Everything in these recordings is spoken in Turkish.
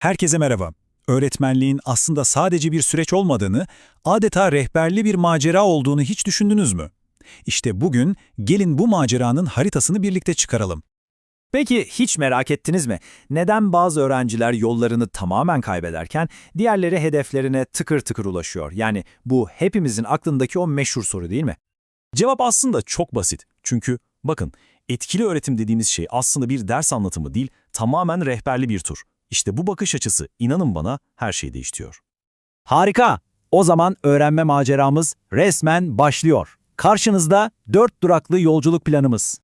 Herkese merhaba. Öğretmenliğin aslında sadece bir süreç olmadığını, adeta rehberli bir macera olduğunu hiç düşündünüz mü? İşte bugün gelin bu maceranın haritasını birlikte çıkaralım. Peki hiç merak ettiniz mi? Neden bazı öğrenciler yollarını tamamen kaybederken diğerleri hedeflerine tıkır tıkır ulaşıyor? Yani bu hepimizin aklındaki o meşhur soru değil mi? Cevap aslında çok basit. Çünkü bakın etkili öğretim dediğimiz şey aslında bir ders anlatımı değil, tamamen rehberli bir tur. İşte bu bakış açısı inanın bana her şeyi değiştiriyor. Harika! O zaman öğrenme maceramız resmen başlıyor. Karşınızda dört duraklı yolculuk planımız.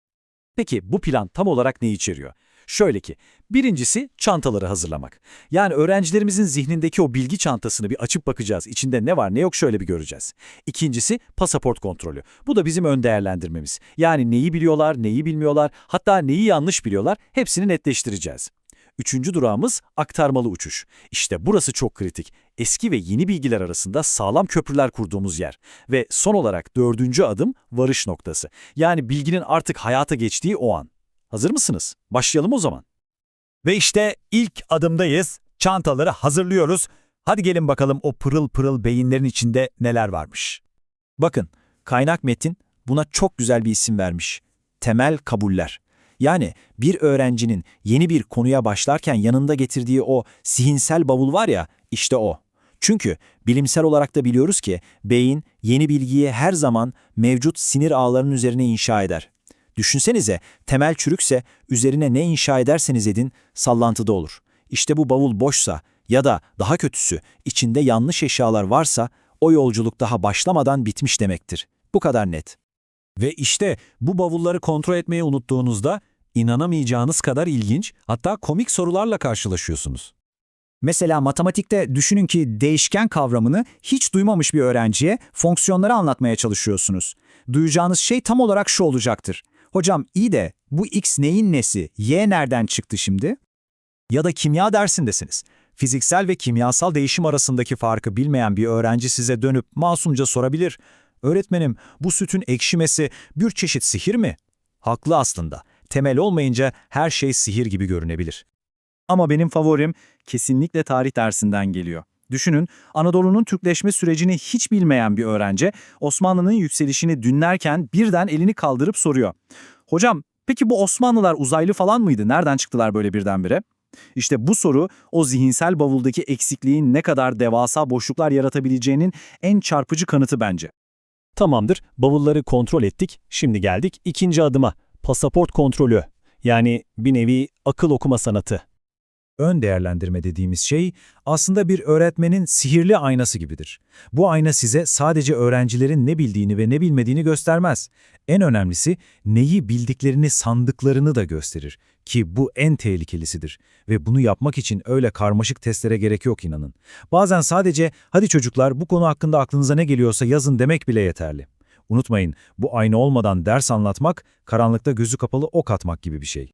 Peki bu plan tam olarak ne içeriyor? Şöyle ki, birincisi çantaları hazırlamak. Yani öğrencilerimizin zihnindeki o bilgi çantasını bir açıp bakacağız. İçinde ne var ne yok şöyle bir göreceğiz. İkincisi pasaport kontrolü. Bu da bizim ön değerlendirmemiz. Yani neyi biliyorlar, neyi bilmiyorlar, hatta neyi yanlış biliyorlar hepsini netleştireceğiz. Üçüncü durağımız aktarmalı uçuş. İşte burası çok kritik. Eski ve yeni bilgiler arasında sağlam köprüler kurduğumuz yer. Ve son olarak dördüncü adım varış noktası. Yani bilginin artık hayata geçtiği o an. Hazır mısınız? Başlayalım o zaman. Ve işte ilk adımdayız. Çantaları hazırlıyoruz. Hadi gelin bakalım o pırıl pırıl beyinlerin içinde neler varmış. Bakın, kaynak metin buna çok güzel bir isim vermiş. Temel kabuller. Yani bir öğrencinin yeni bir konuya başlarken yanında getirdiği o zihinsel bavul var ya, işte o. Çünkü bilimsel olarak da biliyoruz ki beyin yeni bilgiyi her zaman mevcut sinir ağlarının üzerine inşa eder. Düşünsenize temel çürükse üzerine ne inşa ederseniz edin sallantıda olur. İşte bu bavul boşsa ya da daha kötüsü içinde yanlış eşyalar varsa o yolculuk daha başlamadan bitmiş demektir. Bu kadar net. Ve işte bu bavulları kontrol etmeyi unuttuğunuzda inanamayacağınız kadar ilginç, hatta komik sorularla karşılaşıyorsunuz. Mesela matematikte düşünün ki değişken kavramını hiç duymamış bir öğrenciye fonksiyonları anlatmaya çalışıyorsunuz. Duyacağınız şey tam olarak şu olacaktır. Hocam iyi de bu x neyin nesi, y nereden çıktı şimdi? Ya da kimya dersindesiniz. Fiziksel ve kimyasal değişim arasındaki farkı bilmeyen bir öğrenci size dönüp masumca sorabilir. Öğretmenim, bu sütün ekşimesi bir çeşit sihir mi? Haklı aslında. Temel olmayınca her şey sihir gibi görünebilir. Ama benim favorim kesinlikle tarih dersinden geliyor. Düşünün, Anadolu'nun Türkleşme sürecini hiç bilmeyen bir öğrenci Osmanlı'nın yükselişini dinlerken birden elini kaldırıp soruyor. Hocam, peki bu Osmanlılar uzaylı falan mıydı? Nereden çıktılar böyle birdenbire? İşte bu soru o zihinsel bavuldaki eksikliğin ne kadar devasa boşluklar yaratabileceğinin en çarpıcı kanıtı bence. Tamamdır, bavulları kontrol ettik. Şimdi geldik ikinci adıma. Pasaport kontrolü. Yani bir nevi akıl okuma sanatı. Ön değerlendirme dediğimiz şey aslında bir öğretmenin sihirli aynası gibidir. Bu ayna size sadece öğrencilerin ne bildiğini ve ne bilmediğini göstermez. En önemlisi neyi bildiklerini sandıklarını da gösterir. Ki bu en tehlikelisidir. Ve bunu yapmak için öyle karmaşık testlere gerek yok inanın. Bazen sadece hadi çocuklar bu konu hakkında aklınıza ne geliyorsa yazın demek bile yeterli. Unutmayın bu ayna olmadan ders anlatmak, karanlıkta gözü kapalı ok atmak gibi bir şey.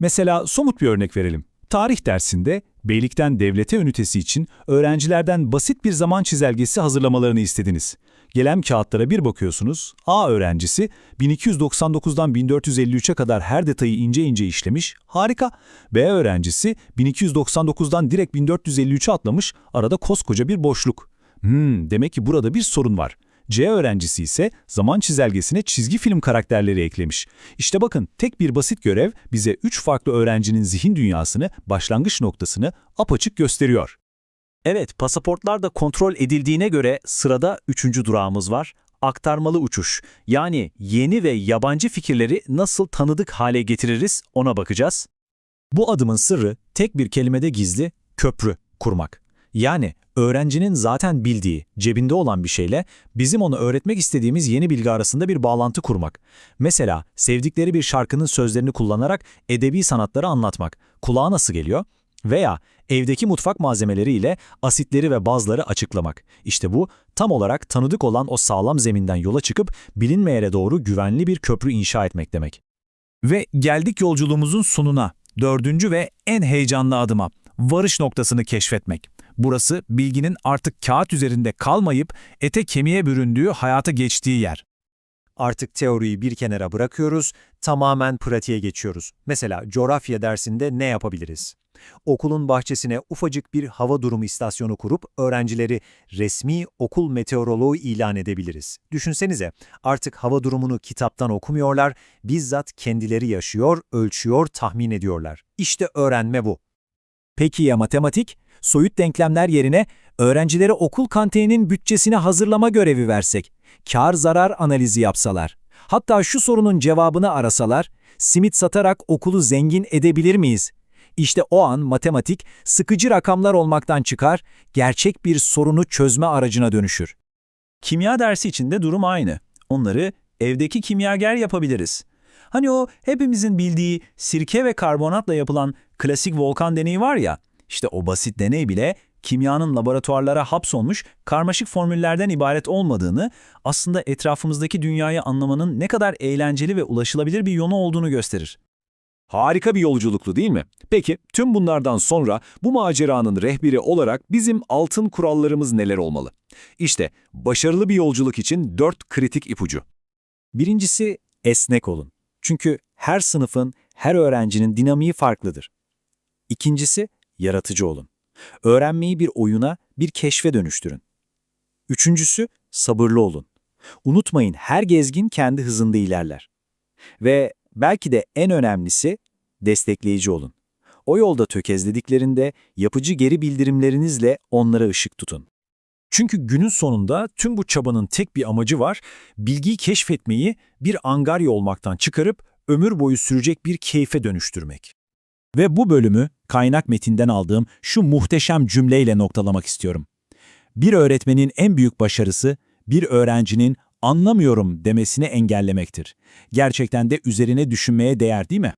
Mesela somut bir örnek verelim. Tarih dersinde beylikten devlete ünitesi için öğrencilerden basit bir zaman çizelgesi hazırlamalarını istediniz. Gelen kağıtlara bir bakıyorsunuz, A öğrencisi 1299'dan 1453'e kadar her detayı ince ince işlemiş, harika. B öğrencisi 1299'dan direkt 1453'e atlamış, arada koskoca bir boşluk. Hmm, demek ki burada bir sorun var. C öğrencisi ise zaman çizelgesine çizgi film karakterleri eklemiş. İşte bakın tek bir basit görev bize üç farklı öğrencinin zihin dünyasını, başlangıç noktasını apaçık gösteriyor. Evet, pasaportlar da kontrol edildiğine göre sırada üçüncü durağımız var. Aktarmalı uçuş. Yani yeni ve yabancı fikirleri nasıl tanıdık hale getiririz ona bakacağız. Bu adımın sırrı tek bir kelimede gizli, köprü kurmak. Yani öğrencinin zaten bildiği, cebinde olan bir şeyle bizim onu öğretmek istediğimiz yeni bilgi arasında bir bağlantı kurmak. Mesela sevdikleri bir şarkının sözlerini kullanarak edebi sanatları anlatmak. Kulağa nasıl geliyor? Veya evdeki mutfak malzemeleriyle asitleri ve bazları açıklamak. İşte bu tam olarak tanıdık olan o sağlam zeminden yola çıkıp bilinmeyene doğru güvenli bir köprü inşa etmek demek. Ve geldik yolculuğumuzun sonuna. Dördüncü ve en heyecanlı adıma. Varış noktasını keşfetmek. Burası bilginin artık kağıt üzerinde kalmayıp ete kemiğe büründüğü hayata geçtiği yer. Artık teoriyi bir kenara bırakıyoruz, tamamen pratiğe geçiyoruz. Mesela coğrafya dersinde ne yapabiliriz? Okulun bahçesine ufacık bir hava durumu istasyonu kurup öğrencileri resmi okul meteoroloğu ilan edebiliriz. Düşünsenize, artık hava durumunu kitaptan okumuyorlar, bizzat kendileri yaşıyor, ölçüyor, tahmin ediyorlar. İşte öğrenme bu. Peki ya matematik? Soyut denklemler yerine öğrencilere okul kantininin bütçesini hazırlama görevi versek, kar zarar analizi yapsalar, hatta şu sorunun cevabını arasalar, simit satarak okulu zengin edebilir miyiz? İşte o an matematik sıkıcı rakamlar olmaktan çıkar, gerçek bir sorunu çözme aracına dönüşür. Kimya dersi için de durum aynı. Onları evdeki kimyager yapabiliriz. Hani o hepimizin bildiği sirke ve karbonatla yapılan klasik volkan deneyi var ya, işte o basit deney bile kimyanın laboratuvarlara hapsolmuş karmaşık formüllerden ibaret olmadığını, aslında etrafımızdaki dünyayı anlamanın ne kadar eğlenceli ve ulaşılabilir bir yolu olduğunu gösterir. Harika bir yolculuktu değil mi? Peki tüm bunlardan sonra bu maceranın rehberi olarak bizim altın kurallarımız neler olmalı? İşte başarılı bir yolculuk için dört kritik ipucu. Birincisi esnek olun. Çünkü her sınıfın, her öğrencinin dinamiği farklıdır. İkincisi yaratıcı olun. Öğrenmeyi bir oyuna, bir keşfe dönüştürün. Üçüncüsü sabırlı olun. Unutmayın her gezgin kendi hızında ilerler. Ve belki de en önemlisi destekleyici olun. O yolda tökezlediklerinde yapıcı geri bildirimlerinizle onlara ışık tutun. Çünkü günün sonunda tüm bu çabanın tek bir amacı var, bilgiyi keşfetmeyi bir angarya olmaktan çıkarıp ömür boyu sürecek bir keyfe dönüştürmek. Ve bu bölümü kaynak metinden aldığım şu muhteşem cümleyle noktalamak istiyorum. Bir öğretmenin en büyük başarısı, bir öğrencinin anlamıyorum demesini engellemektir. Gerçekten de üzerine düşünmeye değer değil mi?